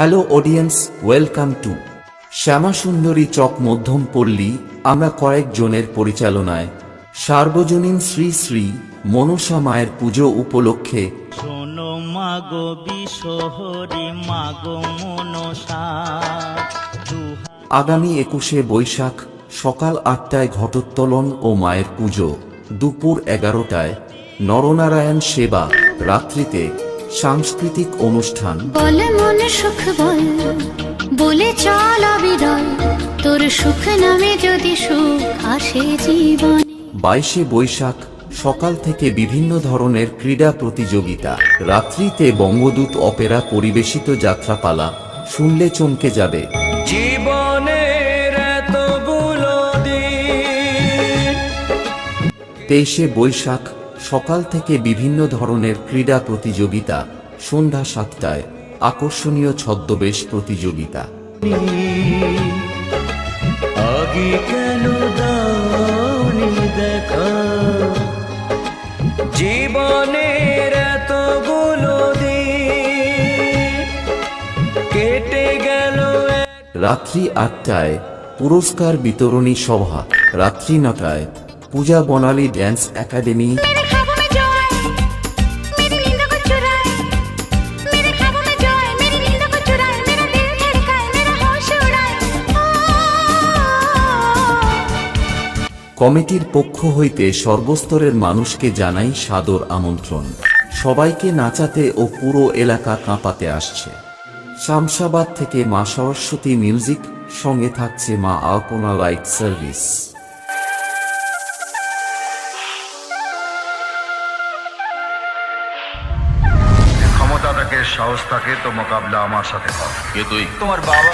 Hello audience welcome to Shyamasundari Chak Madhyam Palli আমরা কয়েকজনের পরিচালনায় সার্বজনীন শ্রী শ্রী মনসা মায়ের পুজো উপলক্ষে শোনো মাগো বিশহরি মাগো মনসা। আগামী একুশে বৈশাখ সকাল আটটায় ঘটোত্তোলন ও মায়ের পুজো দুপুর এগারোটায় নরনারায়ণ সেবা রাত্রিতে সাংস্কৃতিক অনুষ্ঠান। বলে মনে সুখ বল বলে চল অবিরল। তোর সুখ নামে যদি সুখ আসে জীবনে। বাইশে বৈশাখ সকাল থেকে বিভিন্ন ধরনের ক্রীড়া প্রতিযোগিতা। রাত্রিতে বঙ্গদূত অপেরা পরিবেশিত যাত্রাপালা শুনলে চমকে যাবে। জীবনের তেইশে বৈশাখ সকাল থেকে বিভিন্ন ধরনের ক্রীড়া প্রতিযোগিতা সন্ধ্যা সাতটায় আকর্ষণীয় ছদ্মবেশ প্রতিযোগিতা। আগে কেন দাওনি দেখা? জীবনের এতগুলো কেটে গেল রাত্রি আটটায় পুরস্কার বিতরণী সভা রাত্রি নটায় পূজা বনালি ড্যান্স একাডেমি। কমিটির পক্ষ হইতে সর্বস্তরের মানুষকে জানাই সাদর আমন্ত্রণ। সবাইকে নাচাতে ও পুরো এলাকা কাঁপাতে আসছে। শামশাবাদ থেকে মা সরস্বতী মিউজিক সঙ্গে থাকছে মা আপনা লাইট সার্ভিস। ক্ষমতা থাকে সাহস থাকে তো মোকাবিলা আমার সাথে কর। তোমার বাবা